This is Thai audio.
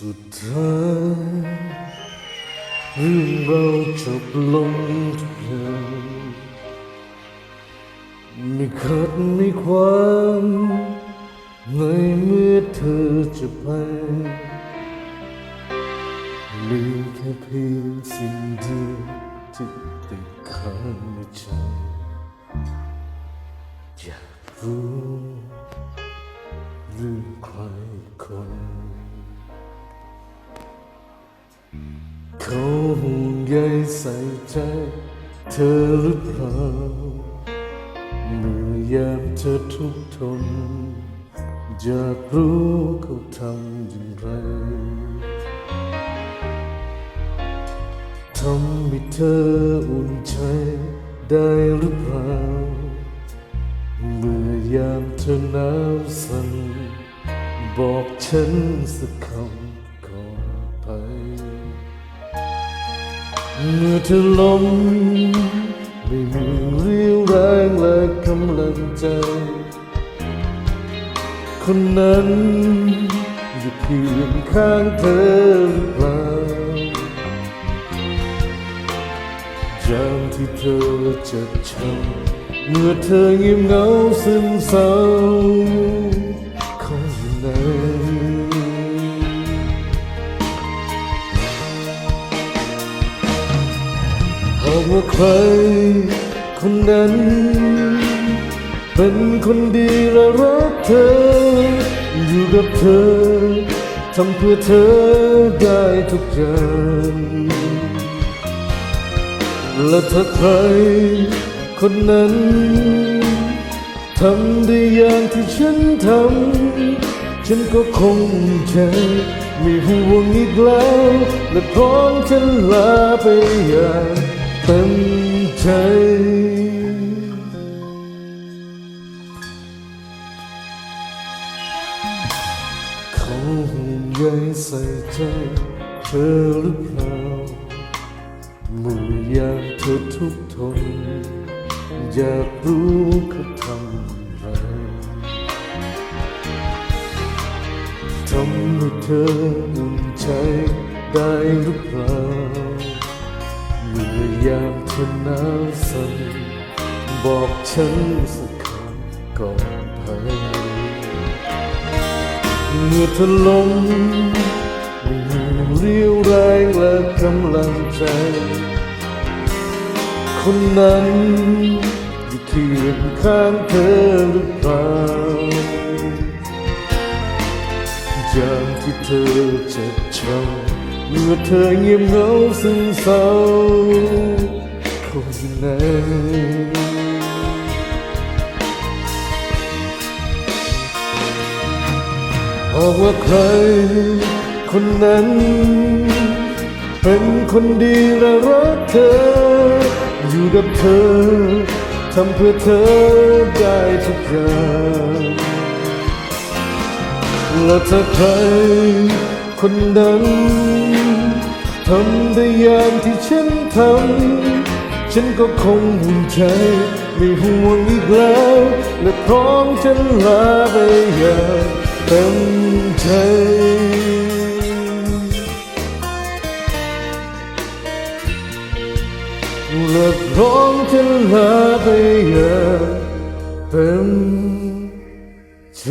สุดท้ายเรื่องเราจบลงทุกอย่างไม่ขัดไม่ขวางในเมื่อเธอจะไปเหลือแค่เพียงสิ่งเดียวที่ติดค้างในใจ อยากรู้เรื่องใครคน เขาห่วงใยใส่ใจเธอหรือเปล่าเมื่อยามเธอทุกทนอยากรู้เขาทำอย่างไรทำให้เธออุ่นใจได้หรือเปล่าเมื่อยามเธอหนาวสั่นบอกฉันสักคำ เมื่อเธอล้มไม่มีเรี่ยวแรงและกำลังใจ คนนั้นอยู่เคียงข้างเธอหรือเปล่ายามที่เธอเจ็บช้ำเมื่อเธอเงียบเหงาซึมเศร้าเขา หากว่าใครคนนั้น เป็นคนดีและรักเธอ อยู่กับเธอทำเพื่อเธอได้ทุกอย่างและถ้าใครคนนั้นทำได้อย่างที่ฉันทำ ฉันก็คงใจไม่ห่วงอีกแล้ว และพร้อมจะลาไปอย่าง ต็มใจเขาห่วงใยใส่ใจเธอหรือเปล่าเมื่อยามเธอทุกทน อยากรู้เขาทำอะไรทำให้เธออุ่นใจได้หรือเปล่า อยามเธอหนาวสั่นบอกฉันสักคำก่อนไปเมื่อเธอล้มไม่มีเรี่ยวแรงและกำลังใจ คนนั้นอยู่เคียงข้างเธอหรือเปล่ายามที่เธอเจ็บช้ำเมื่อเธอเงียบเหงาซึมเศร้า เขาอยู่ไหนหากว่าใคร คนนั้น เป็นคนดีและรักเธอ อยู่กับเธอทำเพื่อเธอได้ทุกอย่างและถ้าใคร คนนั้นทำได้อย่างที่ฉันทำ ฉันก็คงหุ่นใจไม่ห่วงอีกแล้ว และพร้อมจะลาไปอย่างเต็มใจและพร้อมจะลาไปอย่างเต็มใจ